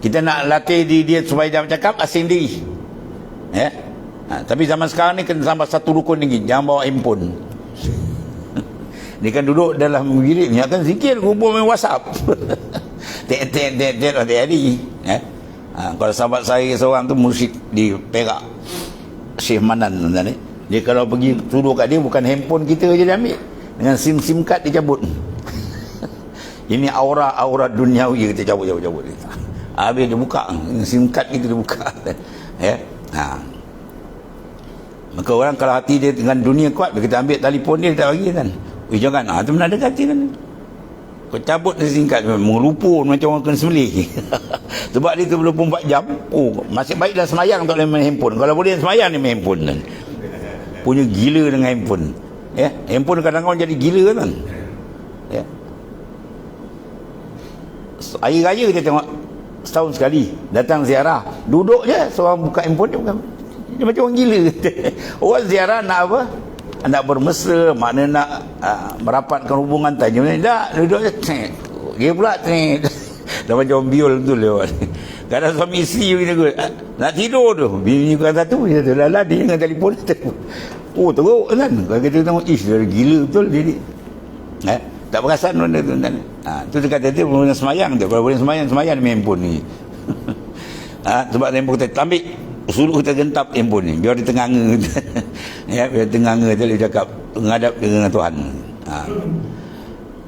Kita nak latih di dia supaya jangan cakap asing diri. Ya. Ha, tapi zaman sekarang ni kena tambah satu rukun lagi. Jangan bawa handphone. Dia kan duduk dalam bilik ni akan zikir kumpul main WhatsApp. tek tek tek tek tek. Eh? Ha, kalau sahabat saya seorang tu musyrik di Perak. Syekh Manan ni. Dia kalau pergi suruh kat dia bukan handphone kita je dia ambil. Dengan SIM-SIM card dia cabut. Ini aura-aura duniawi kita cabut cabut cabut. Habis dia buka SIM card kita dia buka. ya. Ha. Maka orang kalau hati dia dengan dunia kuat, kita ambil telefon dia, kita bagi kan. Eh jangan, ah, tu mana kata kan. Kau cabut dia singkat, mengelupur macam orang kena sembelih. Sebab dia belum 24 jam, oh, masih baik dah semayang tak boleh main handphone. Kalau boleh semayang dia main handphone kan. Punya gila dengan handphone. Ya, handphone kadang-kadang jadi gila kan. Ya. Air raya dia tengok setahun sekali. Datang ziarah. Duduk je. Seorang buka handphone dia bukan. Dia macam orang gila. Orang ziarah nak apa? Nak bermesra. Makna nak uh, merapatkan hubungan tanya. Tak duduk je. Dia pula dah macam biol tu lewat kadang suami isteri begini kot. Nak tidur tu. Bini kata satu dia tu. Lala dia dengan telefon oh teruk kan? Kalau kita tengok ish dia gila betul dia ni. Eh tak perasan benda tu kan ha, tu dia kata dia boleh semayang tu kalau boleh semayang semayang dia handphone ni. Ha, sebab handphone kita ambil suruh kita gentap handphone ni. Biar dia tenganga ya biar tenganga dia cakap menghadap dengan Tuhan. Ha.